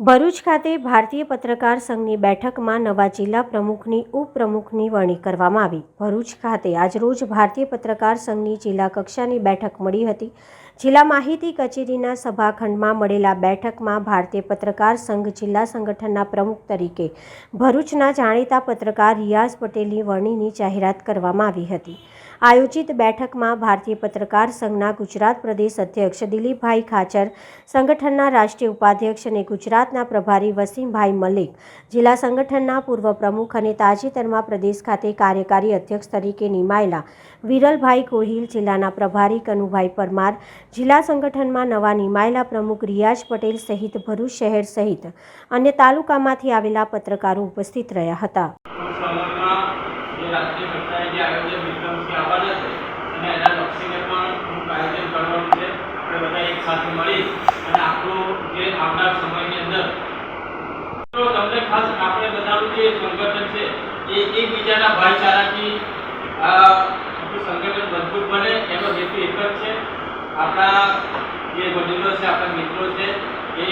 ભરૂચ ખાતે ભારતીય પત્રકાર સંઘની બેઠકમાં નવા જિલ્લા પ્રમુખની, ઉપપ્રમુખની વરણી કરવામાં આવી. ભરૂચ ખાતે આજરોજ ભારતીય પત્રકાર સંઘની જિલ્લા કક્ષાની બેઠક મળી હતી. જિલ્લા માહિતી કચેરીના સભાખંડમાં મળેલા બેઠકમાં ભારતીય પત્રકાર સંઘ જિલ્લા સંગઠનના પ્રમુખ તરીકે ભરૂચના જાણીતા પત્રકાર રિયાઝ પટેલની વરણીની જાહેરાત કરવામાં આવી હતી. આયોજિત બેઠકમાં ભારતીય પત્રકાર સંઘના ગુજરાત પ્રદેશ અધ્યક્ષ દિલીપભાઈ ખાચર, સંગઠનના રાષ્ટ્રીય ઉપાધ્યક્ષ અને ગુજરાતના પ્રભારી વસીમભાઈ મલિક, જિલ્લા સંગઠનના પૂર્વ પ્રમુખ અને તાજેતરમાં પ્રદેશ ખાતે કાર્યકારી અધ્યક્ષ તરીકે નિમાયેલા વિરલભાઈ કોહિલ જિલ્લાના પ્રભારી કનુભાઈ પરમાર, જિલ્લા સંગઠનમાં નવા નિમાયેલા પ્રમુખ રિયાઝ પટેલ સહિત ભરૂચ શહેર સહિત અન્ય તાલુકામાંથી આવેલા પત્રકારો ઉપસ્થિત રહ્યા હતા સમાજમાં જે રાષ્ટ્રીય કક્ષાએ જે આયોજન વિક્રમસિંહ આવવાના છે અને એના લક્ષીને પણ અમુક આયોજન કરવાનું છે આપણે બધા એક સાથે મળી અને આપણો જે આવનાર સમયની અંદર તો તમને ખાસ આપણે બધાનું જે સંગઠન છે, એ એકબીજાના ભાઈચારાથી સંગઠન મજબૂત બને, એનો હેતુ એક જ છે. આપણા જે વડીલો છે, આપણા મિત્રો છે, એ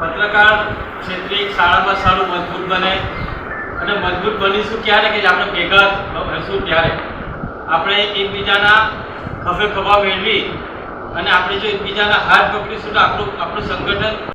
પત્રકાર ક્ષેત્રે શાળામાં સારું મજબૂત બને અને મજબૂત બનીશું ક્યારે કે આપણે ભેગા હશું ત્યારે. આપણે એકબીજાના ખભે ખભા મેળવી અને આપણે જો એકબીજાના હાથ પકડીશું તો આપણું આપણું સંગઠન